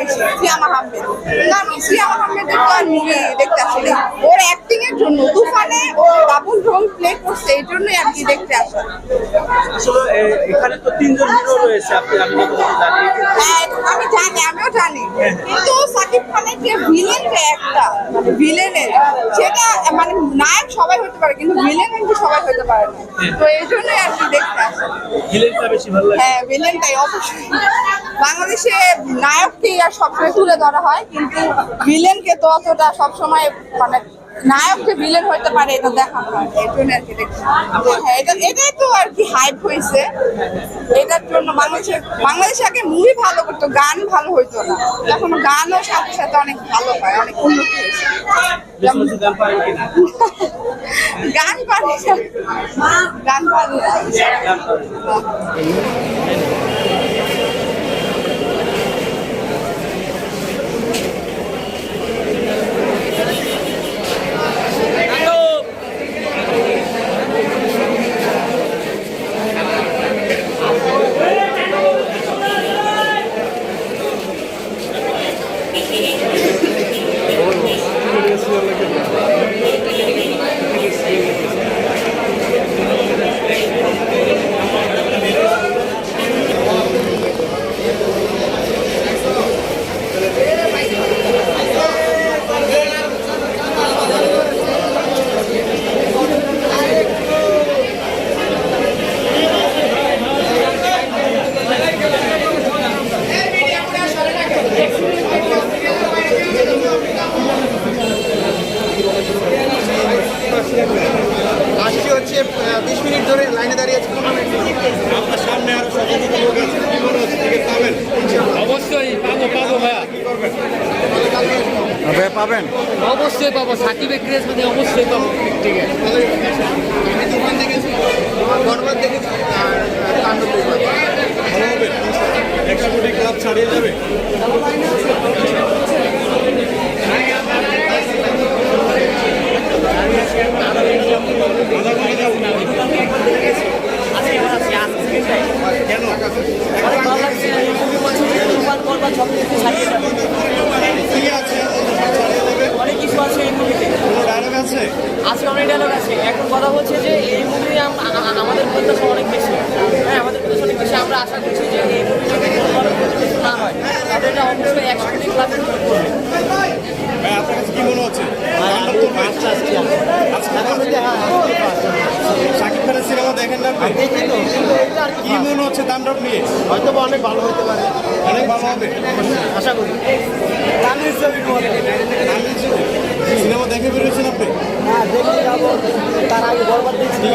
বেশি সিয়াম আহমেদ কারণ সিয়াম আহমেদের তো আর মুভি দেখতে আসলে ওর অ্যাক্টিং এর জন্য তুফানে ও ডাবল রোল প্লে করছে এই জন্যই আর কি দেখতে আসা আসলে এখানে তো তিনজন হিরো রয়েছে আপনি আমি যতটুকু জানি হ্যাঁ, আমি জানি আমিও জানি কিন্তু সাকিব খানের যে ভিলেনটা একটা মানে ভিলেনের সেটা মানে নায়ক সবাই হতে পারে কিন্তু ভিলেন কিন্তু সবাই হতে পারে না তো এই জন্যই আর কি দেখতে আসা ভিলেনটা বেশি ভালো লাগে হ্যাঁ। ভিলেনটাই অবশ্যই বাংলাদেশে নায়ককেই আর সবসময় তুলে ধরা হয়, কিন্তু ভিলেনকে তো অতটা সবসময় মানে নায়ক যে ভিলেন হতে পারে এটা দেখানো হয় হ্যাঁ এটা, এটাই তো আর কি হাইপ হয়েছে এটার জন্য বাংলাদেশে বাংলাদেশে আগে মুভি ভালো করতো, গান ভালো হইতো না। এখন গানও সাথে সাথে অনেক ভালো হয়, অনেক উন্নতি হয়েছে। গান পারে গান পারে গান পারেন আসছি হচ্ছে বিশ মিনিট ধরে লাইনে দাঁড়িয়ে আছি আপনার সামনে আরও শত লোক আছে কি মনে হচ্ছে টিকিট পাবেন অবশ্যই পাবো পাবো ভাইয়া। ভাইয়া পাবেন? অবশ্যই পাবো সাকিবের ক্রেজ মানে অবশ্যই পাবো। ঠিক আছে আমি তুফান দেখেছি বরবাদ দেখেছি আর তাণ্ডব ভালো হবে একশো কোটি ক্লাব ছাড়িয়ে যাবে। কেন? কি আছে ছাড়িয়ে দেবে। অনেক কিছু আছে এই মুভিতে আছে? আজকে অনেক ডায়লগ আছে। এখন কথা হচ্ছে যে এই মুভি আমাদের প্রত্যাশা অনেক বেশি। হ্যাঁ আমাদের প্রত্যাশা অনেক বেশি। আমরা আশা করছি যে এই মুভি যদি কোনো ধরনের প্রতিষ্ঠিত না হয় এটা অবশ্যই একশো কোটি ক্লাব করবে ভাই আপনার কাছে কি মনে হচ্ছে? শাকিব খানের সিনেমা দেখেন না কি মনে হচ্ছে তাণ্ডব নিয়ে হয়তো অনেক ভালো হতে পারে। অনেক ভালো হবে। আশা করি। সিনেমা দেখে বেরোয়েছেন আপনি? হ্যাঁ যাব। তার আগে বরবাদ দেখছি